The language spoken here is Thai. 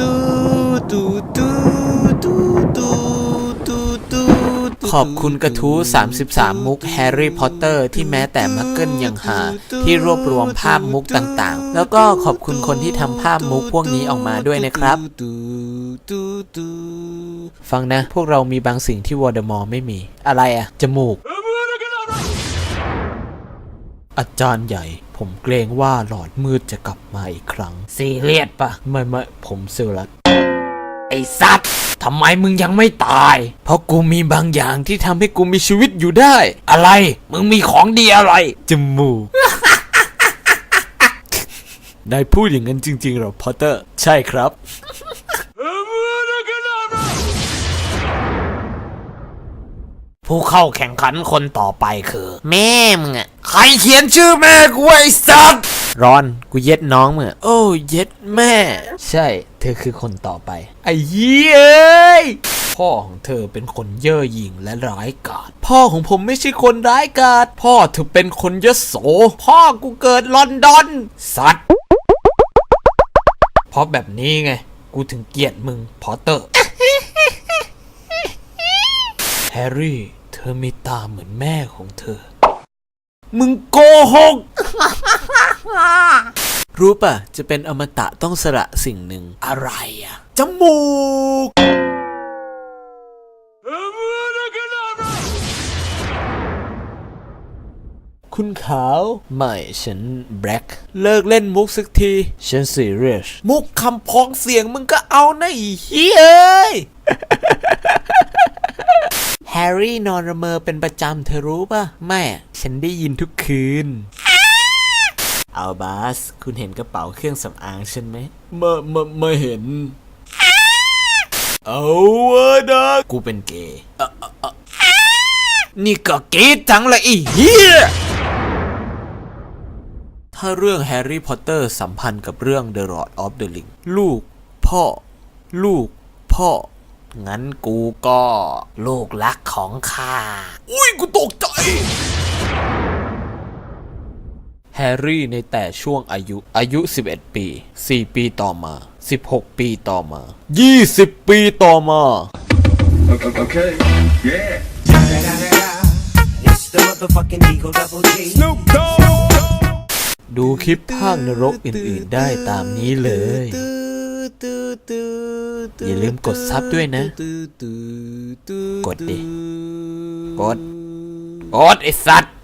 ตูตูตูตูตูตูตูขอบคุณกระทู้ 33 มุกแฮร์รี่พอตเตอร์ที่แม้แต่มักเกิลยังหา ที่รวบรวมภาพมุกต่างๆ แล้วก็ขอบคุณคนที่ทำภาพมุกพวกนี้ออกมาด้วยนะครับตูตูตูฟังนะ พวกเรามีบางสิ่งที่วอร์ดมอร์ไม่มี อะไรอะจมูก อาจารย์ใหญ่ ผมเกรงว่าหลอดมืดจะกลับมาอีกครั้ง ซีเรียสปะไม่ไม่ผมเซลลัสไอสัตว์ทำไมมึงยังไม่ตาย เพราะกูมีบางอย่างที่ทำให้กูมีชีวิตอยู่ได้ อะไร มึงมีของดีอะไร จมูกได้พูดอย่างนั้นจริงๆเหรอพอตเตอร์ ใช่ครับ ผู้เข้าแข่งขันคนต่อไปคือ แม่มึงอะใครเขียนชื่อแม่กูไอ้สัตว์รอนกูเย็ดน้องมึงอะโอ้เย็ดแม่ ใช่ เธอคือคนต่อไป ไอ้เหี้ยเอ้ยพ่อของเธอเป็นคนเย่อหยิ่งและร้ายกาจพ่อของผมไม่ใช่คนร้ายกาจพ่อเธอเป็นคนยโส พ่อกูเกิดลอนดอน สัตว์เพราะแบบนี้ไง กูถึงเกลียดมึงพอตเตอร์แฮ ร์รี่ เธอมีตาเหมือนแม่ของเธอ มึงโกหก รู้ป่ะ จะเป็นอมตะต้องสละสิ่งหนึ่ง อะไรอะ จมูก คุณขาว ไม่ฉันแบล็กเลิกเล่นมุกสักที ฉันซีเรียสมุกคำพ้องเสียงมึงก็เอานะไอีเฮ้ยเอ้ย ร์รี่นอนระเมอเป็นประจำเธอรู้ป่ะไม่อะฉันได้ยินทุกคืน เอาบาส คุณเห็นกระเป๋าเครื่องสำอางฉันไหมไม่ไม่ไม่เห็น เอาวะนะกูเป็นเกย์เอ่อเอ่อเอ่อนี่ก็เกย์จังเลยไอีเฮียถ้าเรื่องแฮร์รี่พอตเตอร์สัมพันธ์กับเรื่อง The Lord of the Ring ลูก พ่อ ลูก พ่อ งั้นกูก็ลูกรักของข้า อุ้ยกูตกใจ แฮร์รี่ในแต่ช่วงอายุอายุ 11 ปี 4 ปีต่อมา 16 ปีต่อมา 20 ปีต่อมา Okay. Yeah. It's the motherfucking Eagle Double G. ดูคลิปภาคนรกอื่นๆได้ตามนี้เลยตูตู อย่าลืมกดซับด้วยนะตูตูตูกดดิ กด กดไอสัตว์